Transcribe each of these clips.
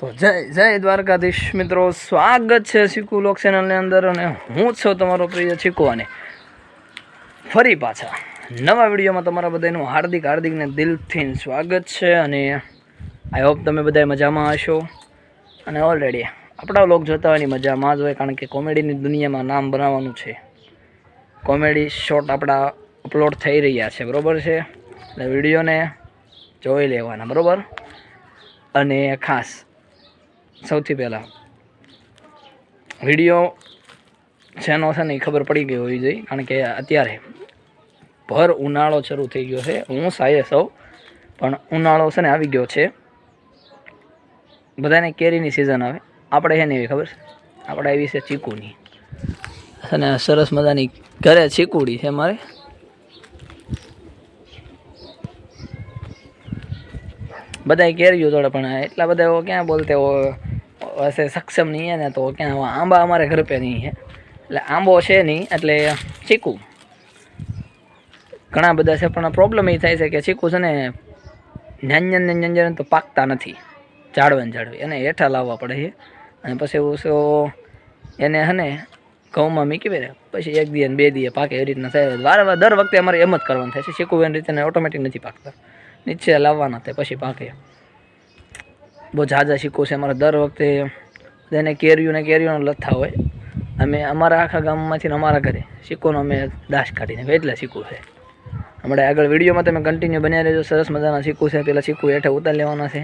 તો જય જય દ્વારકાધીશ મિત્રો. સ્વાગત છે શીખુ લોક ચેનલની અંદર અને હું છું તમારો પ્રિય શીખુ અને ફરી પાછા નવા વિડીયોમાં તમારા બધાનું હાર્દિક હાર્દિકને દિલથી સ્વાગત છે અને આઈ હોપ તમે બધા મજામાં હશો. અને ઓલરેડી આપણા લોક જોતા હોયની મજામાં જ હોય, કારણ કે કોમેડીની દુનિયામાં નામ બનાવવાનું છે. કોમેડી શોર્ટ આપણા અપલોડ થઈ રહ્યા છે, બરાબર છે? એટલે વિડીયોને જોઈ લેવાના, બરાબર? અને ખાસ સૌથી પહેલાં. વીડિયો શેનો છે ને એ ખબર પડી ગઈ હોવી જોઈએ, કારણ કે અત્યારે ભર ઉનાળો શરૂ થઈ ગયો છે. હું સાયે સૌ, પણ ઉનાળો છે ને આવી ગયો છે. બધાને કેરીની સિઝન આવે. આપણે છે ને એવી ખબર છે? આપણે આવી છે ચીકુની. અને સરસ મજાની ઘરે ચીકુડી છે મારે. બધા કેરીઓ જોડે પણ એટલા બધા એવો ક્યાં બોલતે वो પાસે સક્ષમ નહીં ને તો ક્યાં આંબા અમારે ઘર પે નહીં છે એટલે આંબો છે નહીં, એટલે ચીકુ. ઘણા બધા છે, પણ પ્રોબ્લેમ એ થાય છે કે ચીકુ છે ને ન્યાંજન ન્યાંજન તો પાકતા નથી. જાળવે ને જાળવે એને હેઠા લાવવા પડે છે. અને પછી ઓછો એને હને ઘઉંમાં મીકી બેરે પછી એક દિવસ બે દિવસ પાકે એવી રીતના થાય. વારંવાર દર વખતે અમારે એમ જ કરવાનું થાય છે. શીખવું એની રીતે ઓટોમેટિક નથી પાકતા. નીચે લાવવાના તે પછી પાકે. બહુ ઝાઝા શીખો છે અમારે દર વખતે. એને કેરીઓ ને કેરીઓનો લથ્થા હોય, અમે અમારા આખા ગામમાંથી અમારા ઘરે શીખોનો અમે દાશ કાઢીને એટલે શીખવું છે. હમણાં આગળ વિડીયોમાં તમે કન્ટિન્યુ બન્યા રહેજો. સરસ મજાના શીખવું છે. પેલા શીખવું હેઠે ઉતાર લેવાના છે.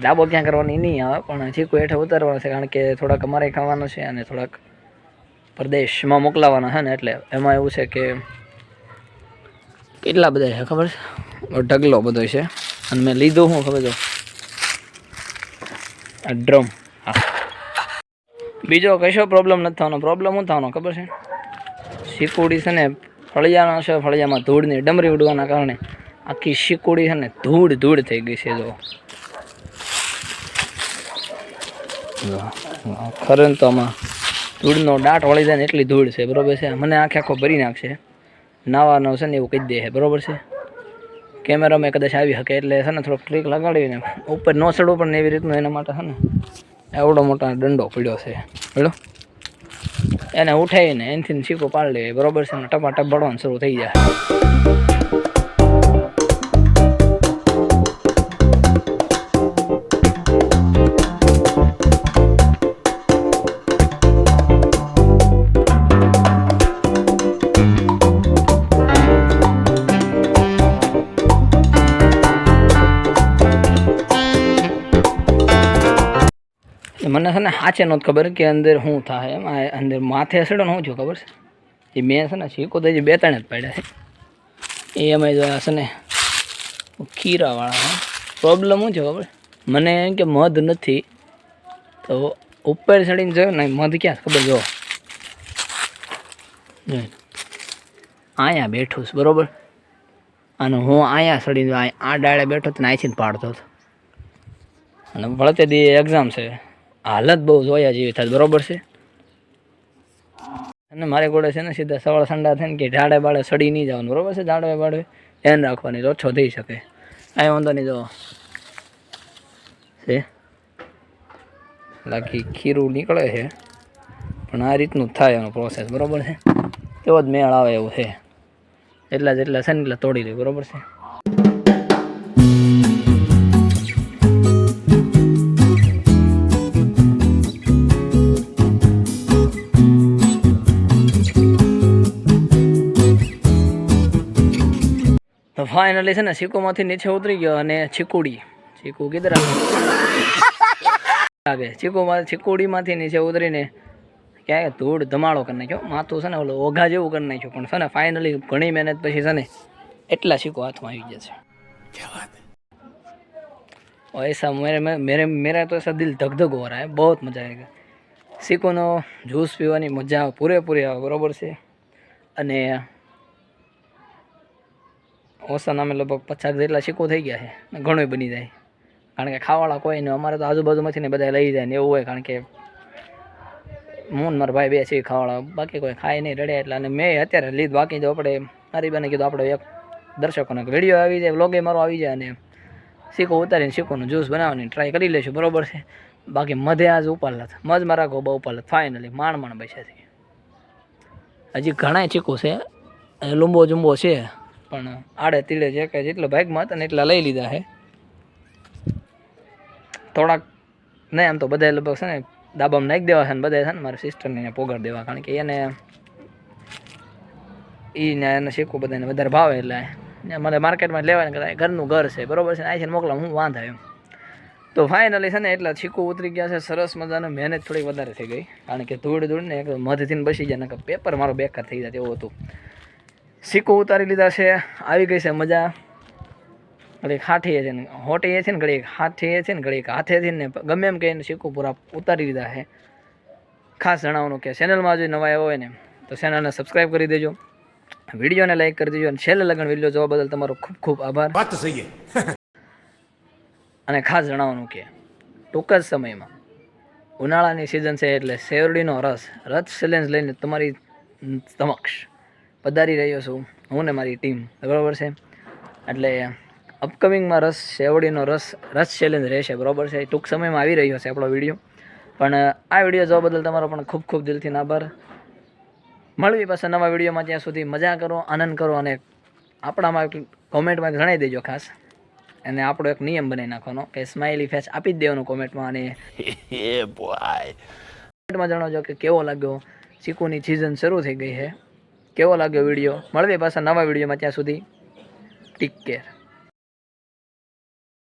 ડાબો ક્યાં કરવાની નહીં આવે, પણ શીખવું હેઠે ઉતારવાના છે, કારણ કે થોડાક અમારે ખાવાના છે અને થોડાક પ્રદેશમાં મોકલાવાના છે ને, એટલે એમાં એવું છે કે કેટલા બધા છે ખબર છે? ઢગલો બધો છે. અને મેં લીધું હું, ખબર છે? આ ડ્રમ હા. બીજો કશો પ્રોબ્લેમ નથી થવાનો. પ્રોબ્લેમ શું થવાનો, ખબર છે? શીકુડી છે ને, ફળિયાના છે, ફળિયામાં ધૂળની ડમરી ઉડવાના કારણે આખી શીકુડી છે ને, ધૂળ ધૂળ થઈ ગઈ છે, જો. ખરેન ખરે તો આમાં ધૂળનો દાંટ વળી જાય ને એટલી ધૂળ છે, બરોબર છે? મને આખે આખો ભરી નાખશે. નાવાનો છે ને એવું કહી દે છે, બરોબર છે? કેમેરામાં કદાચ આવી શકે એટલે છે ને થોડોક ટ્રીક લગાડીને ઉપર ન ચડવું પણ એવી રીતનું એના માટે છે ને એવડો મોટો દંડો પડ્યો છે. બરાબર એને ઉઠાવીને એનથી છીકો પાડી લે બરોબર છે ને? ટપાટપ ભરવાનું શરૂ થઈ જાય. મને છે ને સાચે નહોતી ખબર કે અંદર શું થાય એમ અંદર માથે સડો શું થયું ખબર છે? એ મેં છે ને શીખો તો હજી બે ત્રણ જ પડ્યા છે. એ અમે જોયા છે ને ખીરાવાળા પ્રોબ્લેમ શું છે ખબર? મને એમ કે મધ નથી. તો ઉપર ચડીને જોયો ને, મધ ક્યાં ખબર? જો. અહીંયા બેઠું છું, બરોબર? અને હું અહીંયા સડીને આ ડાળે બેઠો તો ને જ પાડતો હતો. અને વળતે દી એક્ઝામ છે. હાલત બહુ જોયા જેવી થાય, બરોબર છે? અને મારે ગોળે છે ને સીધા સવાળ સંડા થઈને કે ઝાડે બાળે સડી નહીં જવાનું, બરાબર છે? ઝાડે બાળે ધ્યાન રાખવાની ઓછો થઈ શકે. કાંઈ વાંધો નહીં, જો. છે? બાકી ખીરું નીકળે છે, પણ આ રીતનું થાય એનો પ્રોસેસ બરોબર છે? એવો જ મેળ આવે એવું છે. એટલા જેટલા છે ને એટલા તોડી લે, બરોબર છે? ફાઇનલી છે ને સિક્કોમાંથી નીચે ઉતરી ગયો અને ચીકુડી ચીકુ કીધર લાગે ચીકુમાં ચીકુડીમાંથી નીચે ઉતરીને ક્યાંય ધૂળ ધમાડો કરી નાખ્યો માથું છે ને ઓલો ઓઘા જેવું કરી નાખ્યું પણ છે ને ફાઇનલી ઘણી મહેનત પછી છે ને એટલા સિક્કો હાથમાં આવી ગયા છે और ऐसा मेरे में मेरे मेरा तो ऐसा दिल धक धक हो रहा है बहुत मज़ा आएगा સિક્કોનો જ્યુસ પીવાની મજા પૂરેપૂરી આવે બરોબર છે અને ઓછા અમે લગભગ પચાસ જેટલા સિક્કો થઈ ગયા છે ને બની જાય. કારણ કે ખાવાવાળા કોઈ નહીં અમારે તો આજુબાજુમાંથી ને બધા લઈ જાય ને એવું હોય, કારણ કે મોન મારા ભાઈ બે છે ખાવાળા બાકી કોઈ ખાય નહીં, રડે એટલે. અને મેં અત્યારે લીધ, બાકી જો આપણે, મારી બેને કીધું, આપણે એક દર્શકોને વીડિયો આવી જાય વ્લોગે મારો આવી જાય અને સિક્કો ઉતારીને સિક્કોનું જ્યુસ બનાવવાની ટ્રાય કરી લઈશું. બરાબર છે? બાકી મધે આજ ઉપાડલા મજ મારા ગોબા ઉપાડલા ફાઇનલી માણ માણ બેસાથી હજી ઘણા ચીકુ છે. લુંબો જુંબો છે. પણ આડે તીડે જે કે જેટલો ભાગમાં હતા ને એટલા લઈ લીધા છે. થોડાક નહીં, આમ તો બધા લગભગ છે ને દાબામાં નાખી દેવા છે ને બધા છે ને મારા સિસ્ટરને એને પોગાડ દેવા, કારણ કે એને એને એને શીખવું બધાને વધારે ભાવે એટલે મને માર્કેટમાં લેવાને કદાચ ઘરનું ઘર છે, બરોબર છે ને? આ છે મોકલા હું વાંધા એમ. તો ફાઇનલી છે ને એટલા છીકું ઉતરી ગયા છે, સરસ મજાનું મહેનત થોડી વધારે થઈ ગઈ, કારણ કે ધૂળ ધૂળ ને એક મધથી બસી જાય ને પેપર મારો બેકાર થઈ જાય એવું હતું. સિક્કો ઉતારી લીધા છે. આવી ગઈ છે મજા. ઘડીક હાથીએ છે ને હોટીએ છે ને ઘડીક હાથીએ છે ને ઘડીક હાથેથી ને ગમે એમ કહીને સિક્કો પૂરા ઉતારી લીધા છે. ખાસ જણાવવાનું કે ચેનલમાં જો નવા આવ્યો હોય ને તો ચેનલને સબસ્ક્રાઈબ કરી દેજો. વિડીયોને લાઈક કરી દેજો અને છેલ્લે લગ્ન વીડિયો જોવા બદલ તમારો ખૂબ ખૂબ આભાર. અને ખાસ જણાવવાનું કે ટૂંક જ સમયમાં ઉનાળાની સિઝન છે એટલે શેરડીનો રસ રસ ચેલેન્જ લઈને તમારી સમક્ષ પધારી રહ્યો છું હું ને મારી ટીમ બરાબર છે? એટલે અપકમિંગમાં રસ શેવડીનો રસ રસ ચેલેન્જ રહેશે બરાબર છે? ટૂંક સમયમાં આવી રહ્યો છે આપણો વીડિયો પણ આ વીડિયો જોવા બદલ તમારો પણ ખૂબ ખૂબ દિલથી આભાર. મળવી પાછા નવા વિડીયોમાં ત્યાં સુધી મજા કરો આનંદ કરો અને આપણામાં કોમેન્ટમાં જણાવી દેજો ખાસ. અને આપણો એક નિયમ બનાવી નાખવાનો કે સ્માઇલી ફેસ આપી જ દેવાનું કોમેન્ટમાં અને કોમેન્ટમાં જણાવજો કે કેવો લાગ્યો. ચીકુની સિઝન શરૂ થઈ ગઈ છે. કેવો લાગ્યો વીડિયો? મળવી પાછા નવા વિડીયોમાં ત્યાં સુધી. Take care